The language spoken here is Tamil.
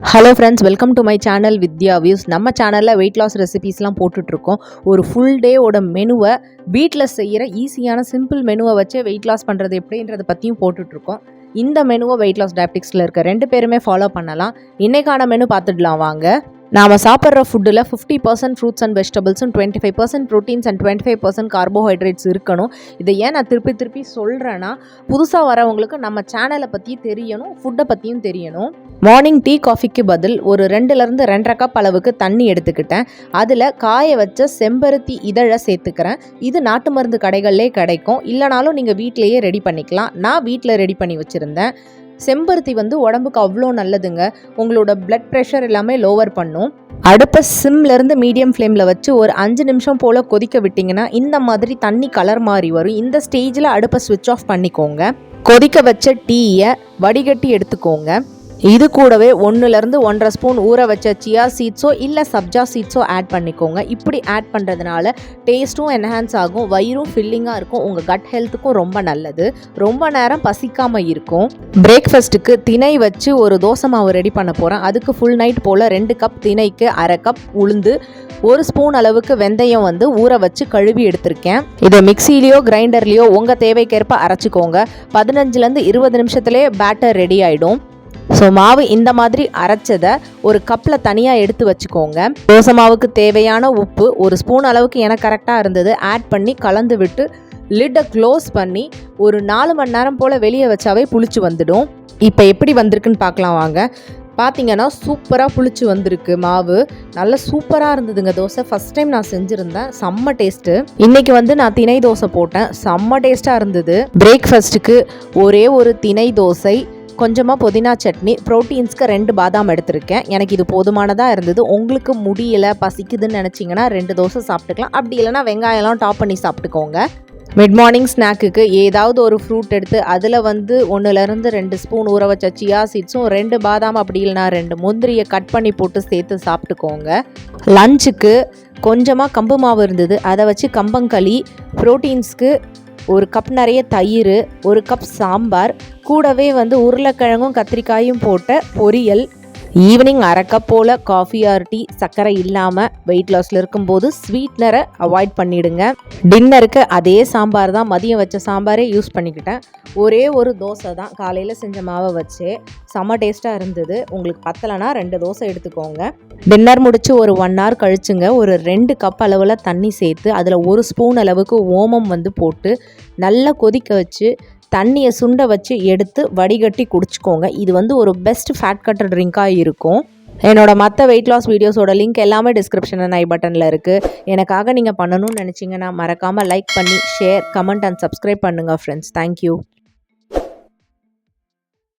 Hello friends welcome to my channel Vidya views நம்ம சேனலில் வெயிட் லாஸ் ரெசிபீஸ்லாம் போட்டுட்ருக்கோம் ஒரு ஃபுல் டேவோட மெனுவை வீட்டில் செய்கிற ஈஸியான சிம்பிள் மெனுவை வச்சு வெயிட் லாஸ் பண்ணுறது எப்படின்றத பற்றியும் போட்டுட்ருக்கோம் இந்த மெனுவை வெயிட் லாஸ் டயபிட்டிக்ஸில் இருக்க ரெண்டு பேருமே ஃபாலோ பண்ணலாம். இன்றைக்கான மெனு பார்த்துடலாம் வாங்க. நாம் சாப்பிட்ற ஃபுட்டில் fifty percent fruits and வெஜிடபிள்ஸும் twenty five percent proteins and twenty five percent carbohydrates இருக்கணும். இதை ஏன் நான் திருப்பி திருப்பி சொல்கிறேன்னா புதுசாக வரவங்களுக்கு நம்ம சேனலை பற்றி தெரியணும் ஃபுட்டை பற்றியும் தெரியணும். மார்னிங் டீ காஃபிக்கு பதில் ஒரு ரெண்டுலேருந்து ரெண்டரை கப் அளவுக்கு தண்ணி எடுத்துக்கிட்டேன். அதில் காய வச்ச செம்பருத்தி இதழை சேர்த்துக்கிறேன். இது நாட்டு மருந்து கடைகள்லே கிடைக்கும். இல்லைனாலும் நீங்கள் வீட்டிலேயே ரெடி பண்ணிக்கலாம். நான் வீட்டில் ரெடி பண்ணி வச்சுருந்தேன். செம்பருத்தி வந்து உடம்புக்கு அவ்வளோ நல்லதுங்க. உங்களோட பிளட் ப்ரெஷர் எல்லாமே லோவர் பண்ணும். அடுப்பை சிம்லேருந்து மீடியம் ஃப்ளேமில் வச்சு ஒரு அஞ்சு நிமிஷம் போல் கொதிக்க விட்டிங்கன்னா இந்த மாதிரி தண்ணி கலர் மாறி வரும். இந்த ஸ்டேஜில் அடுப்பை ஸ்விட்ச் ஆஃப் பண்ணிக்கோங்க. கொதிக்க வச்ச டீயை வடிகட்டி எடுத்துக்கோங்க. இது கூடவே ஒன்றுலேருந்து ஒன்றரை ஸ்பூன் ஊற வச்ச சியா சீட்ஸோ இல்லை சப்ஜா சீட்ஸோ ஆட் பண்ணிக்கோங்க. இப்படி ஆட் பண்ணுறதுனால டேஸ்ட்டும் என்ஹான்ஸ் ஆகும் வயிறும் ஃபில்லிங்காக இருக்கும் உங்கள் கட் ஹெல்த்துக்கும் ரொம்ப நல்லது. ரொம்ப நேரம் பசிக்காமல் இருக்கும். பிரேக்ஃபாஸ்ட்டுக்கு திணை வச்சு ஒரு தோசை மாவு ரெடி பண்ண போகிறேன் அதுக்கு ஃபுல் நைட் போல் ரெண்டு கப் திணைக்கு அரை கப் உளுந்து ஒரு ஸ்பூன் அளவுக்கு வெந்தயம் வந்து ஊற வச்சு கழுவி எடுத்திருக்கேன். இதை மிக்சிலேயோ கிரைண்டர்லேயோ உங்கள் தேவைக்கேற்ப அரைச்சிக்கோங்க. பதினஞ்சுலேருந்து இருபது நிமிஷத்துலேயே பேட்டர் ரெடி ஆகிடும் ஸோ மாவு இந்த மாதிரி அரைச்சதை ஒரு கப்பில் தனியாக எடுத்து வச்சுக்கோங்க. தோசை மாவுக்கு தேவையான உப்பு ஒரு ஸ்பூன் அளவுக்கு எனக்கு கரெக்டாக இருந்தது. ஆட் பண்ணி கலந்து விட்டு லிட்டை க்ளோஸ் பண்ணி ஒரு நாலு மணி நேரம் போல் வெளியே வச்சாவே புளிச்சு வந்துடும். இப்போ எப்படி வந்திருக்குன்னு பார்க்கலாம் வாங்க. பார்த்தீங்கன்னா சூப்பராக புளிச்சு வந்திருக்கு மாவு. நல்ல சூப்பராக இருந்ததுங்க தோசை. ஃபஸ்ட் டைம் நான் செஞ்சுருந்தேன். செம்ம டேஸ்ட்டு இன்றைக்கி வந்து நான் திணை தோசை போட்டேன். செம்ம டேஸ்ட்டாக இருந்தது. பிரேக்ஃபாஸ்ட்டுக்கு ஒரே ஒரு திணை தோசை. கொஞ்சமாக புதினா சட்னி ப்ரோட்டீன்ஸ்க்கு ரெண்டு பாதாம் எடுத்திருக்கேன். எனக்கு இது போதுமானதாக இருந்தது. உங்களுக்கு முடியல பசிக்குதுன்னு நினச்சிங்கன்னா ரெண்டு தோசை சாப்பிட்டுக்கலாம். அப்படி இல்லைனா வெங்காயம்லாம் டாப் பண்ணி சாப்பிட்டுக்கோங்க. மிட் மார்னிங் ஸ்நாக்குக்கு ஏதாவது ஒரு ஃப்ரூட் எடுத்து அதில் வந்து ஒன்றுலேருந்து ரெண்டு ஸ்பூன் ஊற வச்ச சியா சீட்ஸும் ரெண்டு பாதாம் அப்படி இல்லைனா ரெண்டு முந்திரியை கட் பண்ணி போட்டு சேர்த்து சாப்பிட்டுக்கோங்க. லஞ்சுக்கு கொஞ்சமாக கம்பு மாவு இருந்தது. அதை வச்சு கம்பங்களி ப்ரோட்டீன்ஸ்க்கு ஒரு கப் நிறைய தயிர் ஒரு கப் சாம்பார் கூடவே வந்து உருளைக்கிழங்கும் கத்திரிக்காயும் போட்ட பொரியல் ஈவினிங் அரை போல் காஃபி ஆர் டீ சர்க்கரை இல்லாமல் வெயிட் லாஸில் இருக்கும்போது ஸ்வீட்னரை அவாய்ட் பண்ணிவிடுங்க டின்னருக்கு அதே சாம்பார் தான் மதியம் வச்ச சாம்பாரே யூஸ் பண்ணிக்கிட்டேன். ஒரே ஒரு தோசை தான் காலையில் செஞ்ச மாவை வச்சு. செம்ம டேஸ்ட்டாக இருந்தது. உங்களுக்கு பத்தலைன்னா ரெண்டு தோசை எடுத்துக்கோங்க. டின்னர் முடித்து ஒரு ஒன் ஹவர் கழிச்சுங்க. ஒரு ரெண்டு கப் அளவில் தண்ணி சேர்த்து அதில் ஒரு ஸ்பூன் அளவுக்கு ஓமம் வந்து போட்டு நல்லா கொதிக்க வச்சு தண்ணியை சுண்ட வச்சு எடுத்து வடிகட்டி குடிச்சிக்கோங்க. இது வந்து ஒரு பெஸ்ட் ஃபேட் கட்டர் ட்ரிங்காக இருக்கும். என்னோட மற்ற வெயிட் லாஸ் வீடியோஸோட லிங்க் எல்லாமே டிஸ்கிரிப்ஷன் ஐ பட்டனில் இருக்குது எனக்காக நீங்கள் பண்ணணும்னு நினச்சிங்கன்னா மறக்காமல் லைக் பண்ணி ஷேர் கமெண்ட் அண்ட் சப்ஸ்கிரைப் பண்ணுங்கள் ஃப்ரெண்ட்ஸ் தேங்க்யூ